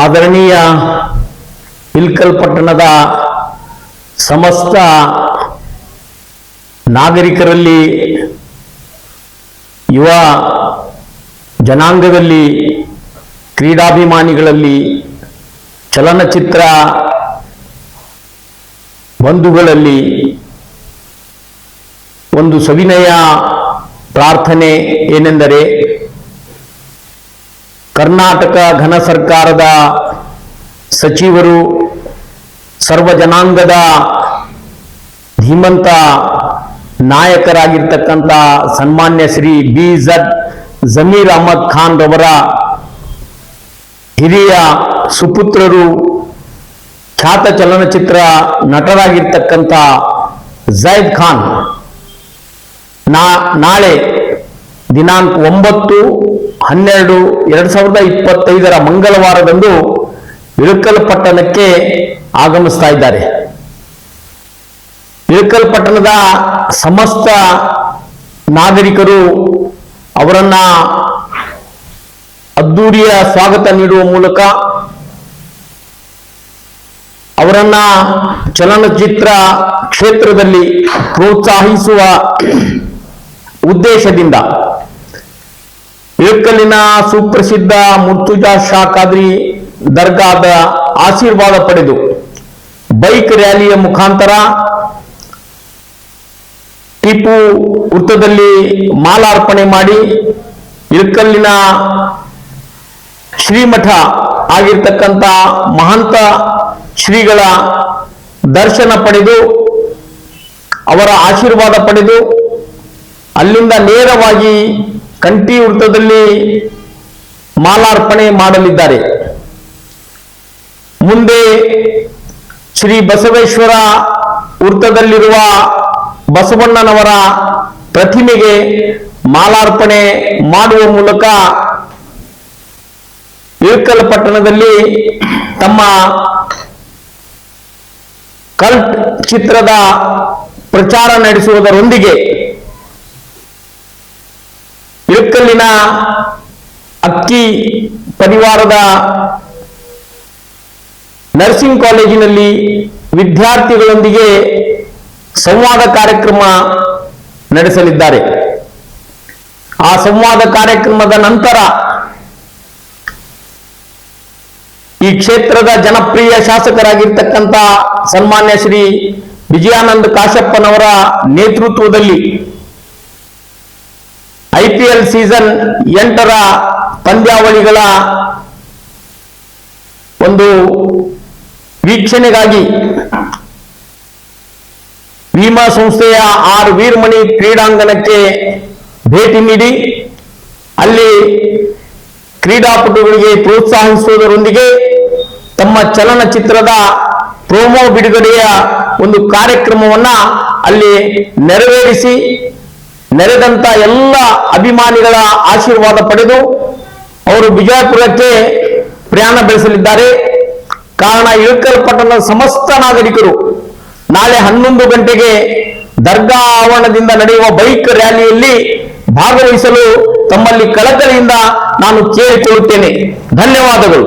ಆದರಣೀಯ ಇಲ್ಕಲ್ ಪಟ್ಟಣದ ಸಮಸ್ತ ನಾಗರಿಕರಲ್ಲಿ ಯುವ ಜನಾಂಗದಲ್ಲಿ ಕ್ರೀಡಾಭಿಮಾನಿಗಳಲ್ಲಿ ಚಲನಚಿತ್ರ ಬಂಧುಗಳಲ್ಲಿ ಒಂದು ಸವಿನಯ ಪ್ರಾರ್ಥನೆ ಏನೆಂದರೆ ಕರ್ನಾಟಕ ಘನ ಸರ್ಕಾರದ ಸಚಿವರು, ಸರ್ವ ಜನಾಂಗದ ಧೀಮಂತ ನಾಯಕರಾಗಿರ್ತಕ್ಕಂಥ ಸನ್ಮಾನ್ಯ ಶ್ರೀ ಬಿ ಜಡ್ ಜಮೀರ್ ಅಹಮದ್ ಖಾನ್ ರವರ ಹಿರಿಯ ಸುಪುತ್ರರು, ಖ್ಯಾತ ಚಲನಚಿತ್ರ ನಟರಾಗಿರ್ತಕ್ಕಂಥ ಜೈದ್ ಖಾನ್. ನಾ, ನಾಳೆ ದಿನಾಂಕ ಒಂಬತ್ತು, ಹನ್ನೆರಡು, ಎರಡ್ ಸಾವಿರದ ಇಪ್ಪತ್ತೈದರ ಮಂಗಳವಾರದಂದು ಇಳಕಲ್ ಪಟ್ಟಣಕ್ಕೆ ಆಗಮಿಸ್ತಾ ಇದ್ದಾರೆ. ಇಳಕಲ್ ಪಟ್ಟಣದ ಸಮಸ್ತ ನಾಗರಿಕರು ಅವರನ್ನ ಅದ್ದೂರಿಯ ಸ್ವಾಗತ ನೀಡುವ ಮೂಲಕ ಅವರನ್ನ ಚಲನಚಿತ್ರ ಕ್ಷೇತ್ರದಲ್ಲಿ ಪ್ರೋತ್ಸಾಹಿಸುವ ಉದ್ದೇಶದಿಂದ ಇಳಕಲ್ಲಿನ ಸುಪ್ರಸಿದ್ಧ ಮುರ್ತುಜಾ ಶಾ ಖಾದ್ರಿ ದರ್ಗಾದ ಆಶೀರ್ವಾದ ಪಡೆದು ಬೈಕ್ ರ್ಯಾಲಿಯ ಮುಖಾಂತರ ಟಿಪ್ಪು ವೃತ್ತದಲ್ಲಿ ಮಾಲಾರ್ಪಣೆ ಮಾಡಿ ಇಳಕಲ್ಲಿನ ಶ್ರೀಮಠ ಆಗಿರ್ತಕ್ಕಂಥ ಮಹಂತ ಶ್ರೀಗಳ ದರ್ಶನ ಪಡೆದು, ಅವರ ಆಶೀರ್ವಾದ ಪಡೆದು, ಅಲ್ಲಿಂದ ನೇರವಾಗಿ ಕಂಠಿ ವೃತ್ತದಲ್ಲಿ ಮಾಲಾರ್ಪಣೆ ಮಾಡಲಿದ್ದಾರೆ. ಮುಂದೆ ಶ್ರೀ ಬಸವೇಶ್ವರ ವೃತ್ತದಲ್ಲಿರುವ ಬಸವಣ್ಣನವರ ಪ್ರತಿಮೆಗೆ ಮಾಲಾರ್ಪಣೆ ಮಾಡುವ ಮೂಲಕ ಇಳಕಲ್ ಪಟ್ಟಣದಲ್ಲಿ ತಮ್ಮ ಕಲ್ಟ್ ಚಿತ್ರದ ಪ್ರಚಾರ ನಡೆಸುವುದರೊಂದಿಗೆ ಇಳಕಲ್ಲಿನ ಅಕ್ಕಿ ಪರಿವಾರದ ನರ್ಸಿಂಗ್ ಕಾಲೇಜಿನಲ್ಲಿ ವಿದ್ಯಾರ್ಥಿಗಳೊಂದಿಗೆ ಸಂವಾದ ಕಾರ್ಯಕ್ರಮ ನಡೆಸಲಿದ್ದಾರೆ. ಆ ಸಂವಾದ ಕಾರ್ಯಕ್ರಮದ ನಂತರ ಈ ಕ್ಷೇತ್ರದ ಜನಪ್ರಿಯ ಶಾಸಕರಾಗಿರ್ತಕ್ಕಂಥ ಸನ್ಮಾನ್ಯ ಶ್ರೀ ವಿಜಯಾನಂದ ಕಾಶಪ್ಪನವರ ನೇತೃತ್ವದಲ್ಲಿ ಐ ಪಿ ಎಲ್ ಸೀಸನ್ ಎಂಟರ ಪಂದ್ಯಾವಳಿಗಳ ಒಂದು ವೀಕ್ಷಣೆಗಾಗಿ ವಿಮಾ ಸಂಸ್ಥೆಯ ಆರ್ ವೀರ್ಮಣಿ ಕ್ರೀಡಾಂಗಣಕ್ಕೆ ಭೇಟಿ ನೀಡಿ, ಅಲ್ಲಿ ಕ್ರೀಡಾಪಟುಗಳಿಗೆ ಪ್ರೋತ್ಸಾಹಿಸುವುದರೊಂದಿಗೆ ತಮ್ಮ ಚಲನಚಿತ್ರದ ಪ್ರೋಮೋ ಬಿಡುಗಡೆಯ ಒಂದು ಕಾರ್ಯಕ್ರಮವನ್ನ ಅಲ್ಲಿ ನೆರವೇರಿಸಿ ನೆರೆದಂತ ಎಲ್ಲ ಅಭಿಮಾನಿಗಳ ಆಶೀರ್ವಾದ ಪಡೆದು ಅವರು ಬಿಜಾಪುರಕ್ಕೆ ಪ್ರಯಾಣ ಬೆಳೆಸಲಿದ್ದಾರೆ. ಕಾರಣ ಇಳಕಲ್ ಪಟ್ಟಣದ ಸಮಸ್ತ ನಾಗರಿಕರು ನಾಳೆ ಹನ್ನೊಂದು ಗಂಟೆಗೆ ದರ್ಗಾ ಆವರಣದಿಂದ ನಡೆಯುವ ಬೈಕ್ ರ್ಯಾಲಿಯಲ್ಲಿ ಭಾಗವಹಿಸಲು ತಮ್ಮಲ್ಲಿ ಕಳಕಳಿಯಿಂದ ನಾನು ಕೇಳಿಕೊಳ್ಳುತ್ತೇನೆ. ಧನ್ಯವಾದಗಳು.